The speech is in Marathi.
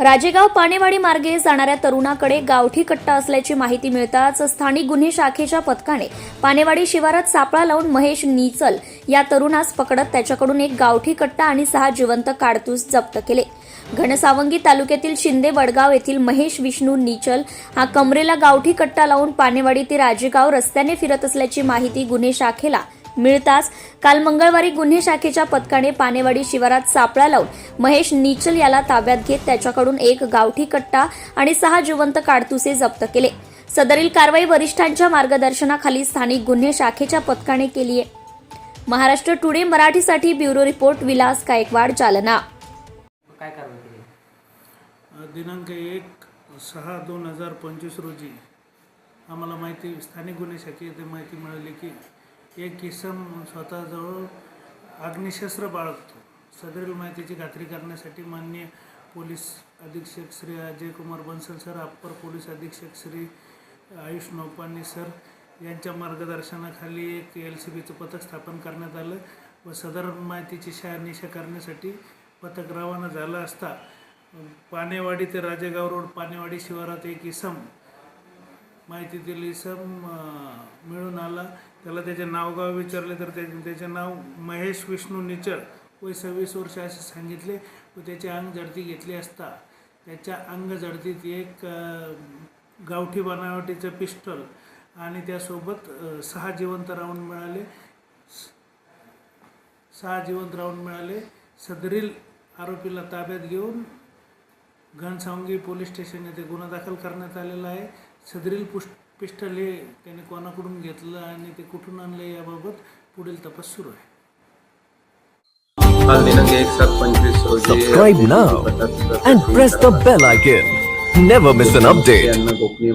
राजेगाव पाणेवाडी मार्गे जाणाऱ्या तरुणाकडे गावठी कट्टा असल्याची माहिती मिळताच स्थानिक गुन्हे शाखेच्या पथकाने पानेवाडी शिवारात सापळा लावून महेश नीचल या तरुणास पकडत त्याच्याकडून एक गावठी कट्टा आणि सहा जिवंत काडतूस जप्त केले. घनसावंगी तालुक्यातील शिंदे वडगाव येथील महेश विष्णू निचल हा कमरेला गावठी कट्टा लावून पानेवाडी ते राजेगाव रस्त्याने फिरत असल्याची माहिती गुन्हे शाखेला मिळताच काल मंगळवारी गुन्हे शाखेच्या पथकाने पानेवाडी शिवारात सापळा लावून महेश निचल याला ताब्यात घेत त्याच्याकडून एक गावठी कट्टा आणि सहा जिवंत काडतुसे जप्त केले. सदरील कारवाई वरिष्ठांच्या मार्गदर्शनाखाली स्थानिक गुन्हे शाखेच्या पथकाने केली आहे. महाराष्ट्र टुडे मराठीसाठी ब्युरो रिपोर्ट विलास गायकवाड जालना. काय कारवाई केली? दिनांक एक सहा दोन हजार पंचवीस रोजी आम्हाला माहिती स्थानिक गुन्हे शाखेत माहिती मिळाली की एक किसम स्वतःजवळ अग्निशस्त्र बाळगतो. सदरील माहितीची खात्री करण्यासाठी माननीय पोलीस अधीक्षक Shri Ajay Kumar Bansal sir upper police अधीक्षक श्री आयुष नौपानी सर यांच्या मार्गदर्शनाखाली एक एल सी बीचं पथक स्थापन करण्यात आलं व सदर माहितीची शहानिशा करण्यासाठी पथक रवाना झालं असता पानेवाडी ते राजेगाव रोड पानेवाडी शिवारात एक इसम माहिती दिली सम मिळून आला. त्याला त्याचे नावगाव विचारले तर त्या त्याचे नाव महेश विष्णू निचळ. वय सव्वीस वर्ष असे सांगितले. व त्याची अंग जडती घेतली असता. त्याच्या अंग जडतीत एक गावठी बनावटीचं पिस्टल आणि त्यासोबत सहा जिवंत राऊंड मिळाले. सहा जिवंत राऊंड मिळाले. सदरील आरोपीला ताब्यात घेऊन घनसावंगी पोलीस स्टेशन येथे गुन्हा दाखल करण्यात आलेला आहे. सदरील पुष पिस्टल हे त्याने कोणाकडून घेतलं आणि ते कुठून आणलं याबाबत पुढील तपास सुरू आहे काल दिनांक एक सात पंचवीस रोजी Subscribe now and press the bell icon. Never miss an update. यांना गोपनीय